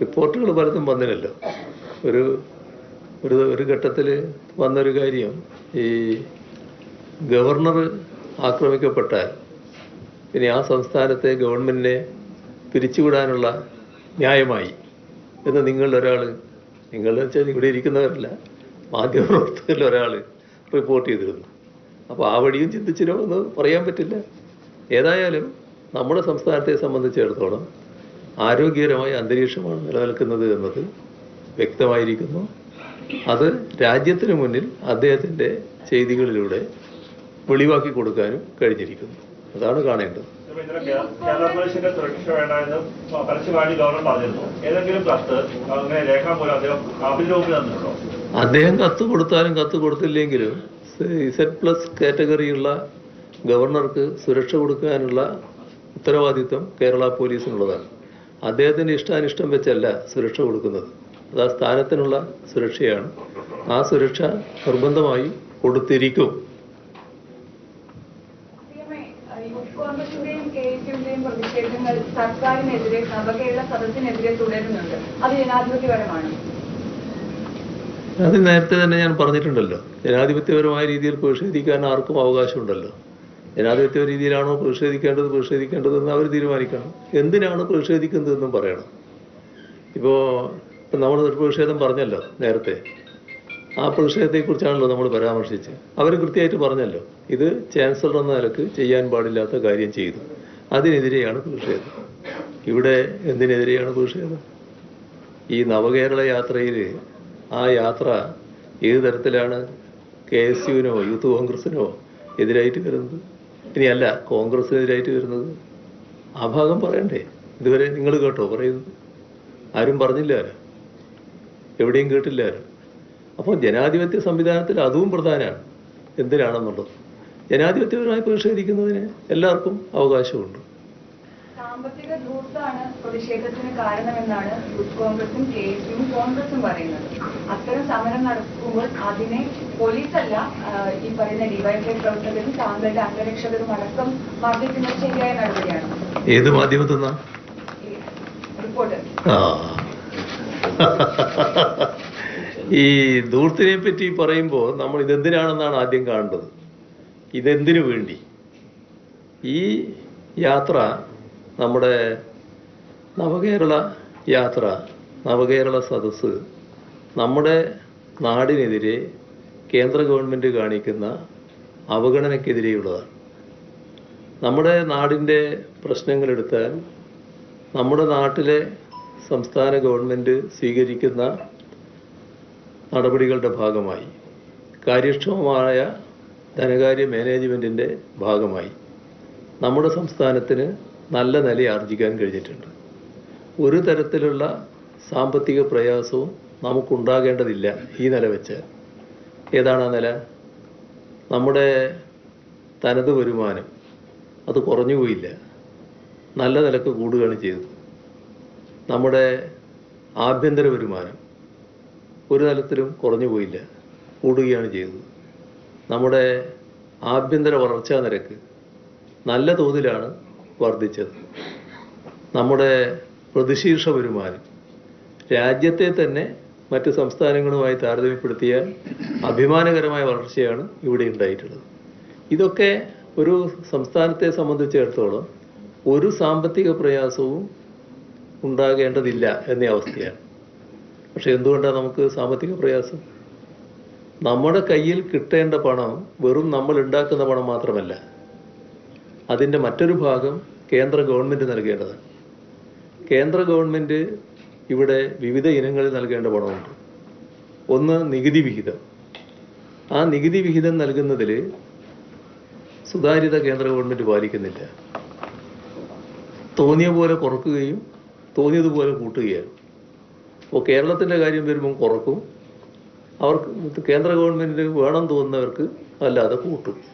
റിപ്പോർട്ടുകൾ പലതും വന്നില്ലല്ലോ. ഒരു ഒരു ഒരു ഘട്ടത്തിൽ വന്നൊരു കാര്യം ഈ ഗവർണർ ആക്രമിക്കപ്പെട്ടാൽ ഇനി ആ സംസ്ഥാനത്തെ ഗവൺമെന്റിനെ പിരിച്ചുവിടാനുള്ള ന്യായമായി എന്ന് നിങ്ങളിൽ ഒരാൾ നിങ്ങൾ വെച്ചാൽ ഇവിടെ ഇരിക്കുന്നവരല്ല മാധ്യമപ്രവർത്തകരിൽ ഒരാൾ റിപ്പോർട്ട് ചെയ്തിരുന്നു. അപ്പോൾ ആ വഴിയും ചിന്തിച്ചിരുന്നു എന്ന് പറയാൻ പറ്റില്ല. ഏതായാലും നമ്മുടെ സംസ്ഥാനത്തെ സംബന്ധിച്ചിടത്തോളം ആരോഗ്യകരമായ അന്തരീക്ഷമാണ് നിലനിൽക്കുന്നത് എന്നത് വ്യക്തമായിരിക്കുന്നു. അത് രാജ്യത്തിന് മുന്നിൽ അദ്ദേഹത്തിന്റെ ചെയ്തികളിലൂടെ വെളിവാക്കി കൊടുക്കാനും കഴിഞ്ഞിരിക്കുന്നു. അതാണ് കാണേണ്ടത്. അദ്ദേഹം കത്ത് കൊടുത്താലും കത്ത് കൊടുത്തില്ലെങ്കിലും ഇസഡ് പ്ലസ് കാറ്റഗറിയുള്ള ഗവർണർക്ക് സുരക്ഷ കൊടുക്കാനുള്ള ഉത്തരവാദിത്വം കേരള പോലീസിനുള്ളതാണ്. അദ്ദേഹത്തിന്റെ ഇഷ്ടാനിഷ്ടം വെച്ചല്ല സുരക്ഷ കൊടുക്കുന്നത്. അത് ആ സ്ഥാനത്തിനുള്ള സുരക്ഷയാണ്. ആ സുരക്ഷ നിർബന്ധമായി കൊടുത്തിരിക്കും. സർക്കാരിനെതിരെ നവകേരള സദസ്സിനെതിരെ തുടരുന്നുണ്ട്. അത് ജനാധിപത്യപരമാണ്. അത് നേരത്തെ തന്നെ ഞാൻ പറഞ്ഞിട്ടുണ്ടല്ലോ. ജനാധിപത്യപരമായ രീതിയിൽ പ്രതിഷേധിക്കാൻ ആർക്കും അവകാശമുണ്ടല്ലോ. ജനാധിപത്യ രീതിയിലാണോ പ്രതിഷേധിക്കേണ്ടത് പ്രതിഷേധിക്കേണ്ടതെന്ന് അവർ തീരുമാനിക്കണം. എന്തിനാണ് പ്രതിഷേധിക്കുന്നതെന്നും പറയണം. ഇപ്പോൾ ഇപ്പം നമ്മൾ പ്രതിഷേധം പറഞ്ഞല്ലോ നേരത്തെ. ആ പ്രതിഷേധത്തെക്കുറിച്ചാണല്ലോ നമ്മൾ പരാമർശിച്ച് അവർ കൃത്യമായിട്ട് പറഞ്ഞല്ലോ ഇത് ചാൻസലർ എന്ന നിലയ്ക്ക് ചെയ്യാൻ പാടില്ലാത്ത കാര്യം ചെയ്തു. അതിനെതിരെയാണ് പ്രതിഷേധം. ഇവിടെ എന്തിനെതിരെയാണ് പ്രതിഷേധം? ഈ നവകേരള യാത്രയിൽ ആ യാത്ര ഏത് തരത്തിലാണ് കെ എസ് യുവിനോ യൂത്ത് കോൺഗ്രസിനോ എതിരായിട്ട് വരുന്നത്? ഇനിയല്ല കോൺഗ്രസ്സിനെതിരായിട്ട് വരുന്നത്. ആ ഭാഗം പറയണ്ടേ? ഇതുവരെ നിങ്ങൾ കേട്ടോ പറയുന്നത്. ആരും പറഞ്ഞില്ല എവിടെയും കേട്ടില്ല അപ്പോൾ ജനാധിപത്യ സംവിധാനത്തിൽ അതും പ്രധാനമാണ്. എന്തിനാണെന്നുള്ളത്? ജനാധിപത്യപരമായി പ്രതിഷേധിക്കുന്നതിന് എല്ലാവർക്കും അവകാശമുണ്ട്. സാമ്പത്തിക ധൂർത്താണ് പ്രതിഷേധത്തിന് കാരണമെന്നാണ് യൂത്ത് കോൺഗ്രസും കെ എസ് യുവും കോൺഗ്രസും പറയുന്നത്. അത്തരം സമരം നടക്കുമ്പോൾ അതിനെ പോലീസല്ല ഈ പറയുന്ന ഡിവൈഫൈ പ്രവർത്തകരും താങ്കളുടെ അംഗരക്ഷകരും അടക്കം മർദ്ദിക്കുന്നത് ശരിയായ നടപടിയാണ്. ഏത് മാധ്യമത്തിൽ റിപ്പോർട്ട്. ഈ ധൂർത്തിനെ പറ്റി പറയുമ്പോൾ നമ്മൾ ഇതെന്തിനാണെന്നാണ് ആദ്യം കാണേണ്ടത്? ഇതെന്തിനു വേണ്ടി? ഈ യാത്ര നമ്മുടെ നവകേരള യാത്ര നവകേരള സദസ്സ് നമ്മുടെ നാടിനെതിരെ കേന്ദ്ര ഗവൺമെന്റ് കാണിക്കുന്ന അവഗണനയ്ക്കെതിരെയുള്ളതാണ്. നമ്മുടെ നാടിന്റെ പ്രശ്നങ്ങളെടുത്താൽ നമ്മുടെ നാട്ടിലെ സംസ്ഥാന ഗവൺമെന്റ് സ്വീകരിക്കുന്ന നടപടികളുടെ ഭാഗമായി കാര്യക്ഷമമായ ധനകാര്യ മാനേജ്മെന്റിന്റെ ഭാഗമായി നമ്മുടെ സംസ്ഥാനത്തിന് നല്ല നില ആർജിക്കാൻ കഴിഞ്ഞിട്ടുണ്ട്. ഒരു തരത്തിലുള്ള സാമ്പത്തിക പ്രയാസവും നമുക്കുണ്ടാകേണ്ടതില്ല ഈ നില വെച്ച്. ഏതാണ് ആ നില? നമ്മുടെ തനത് വരുമാനം അത് കുറഞ്ഞു പോയില്ല. നല്ല നിലയ്ക്ക് കൂടുകയാണ് ചെയ്തത്. നമ്മുടെ ആഭ്യന്തര വരുമാനം ഒരു തലത്തിലും കുറഞ്ഞു പോയില്ല കൂടുകയാണ് ചെയ്തത്. നമ്മുടെ ആഭ്യന്തര വളർച്ചാ നിരക്ക് നല്ല തോതിലാണ് വർദ്ധിച്ചത്. നമ്മുടെ പ്രതിശീർഷ വരുമാനം രാജ്യത്തെ തന്നെ മറ്റ് സംസ്ഥാനങ്ങളുമായി താരതമ്യപ്പെടുത്തിയാൽ അഭിമാനകരമായ വളർച്ചയാണ് ഇവിടെ ഉണ്ടായിട്ടുള്ളത്. ഇതൊക്കെ ഒരു സംസ്ഥാനത്തെ സംബന്ധിച്ചിടത്തോളം ഒരു സാമ്പത്തിക പ്രയാസവും ഉണ്ടാകേണ്ടതില്ല എന്ന അവസ്ഥയാണ്. പക്ഷെ എന്തുകൊണ്ടാണ് നമുക്ക് സാമ്പത്തിക പ്രയാസം? നമ്മുടെ കയ്യിൽ കിട്ടേണ്ട പണം വെറും നമ്മൾ ഉണ്ടാക്കുന്ന പണം മാത്രമല്ല. അതിന്റെ മറ്റൊരു ഭാഗം കേന്ദ്ര ഗവൺമെന്റ് നൽകേണ്ടതാണ് കേന്ദ്ര ഗവൺമെന്റ് ഇവിടെ വിവിധ ഇനങ്ങളിൽ നൽകേണ്ട പണമുണ്ട്. ഒന്ന് നികുതി വിഹിതം. ആ നികുതി വിഹിതം നൽകുന്നതിൽ സുതാര്യത കേന്ദ്ര ഗവൺമെന്റ് പാലിക്കുന്നില്ല. തോന്നിയ പോലെ കുറക്കുകയും തോന്നിയതുപോലെ കൂട്ടുകയാണ്. അപ്പോൾ കേരളത്തിന്റെ കാര്യം വരുമ്പം കുറക്കും. അവർക്ക് കേന്ദ്ര ഗവൺമെന്റ് വേണം തോന്നുന്നവർക്ക് അല്ലാതെ കൂട്ടും.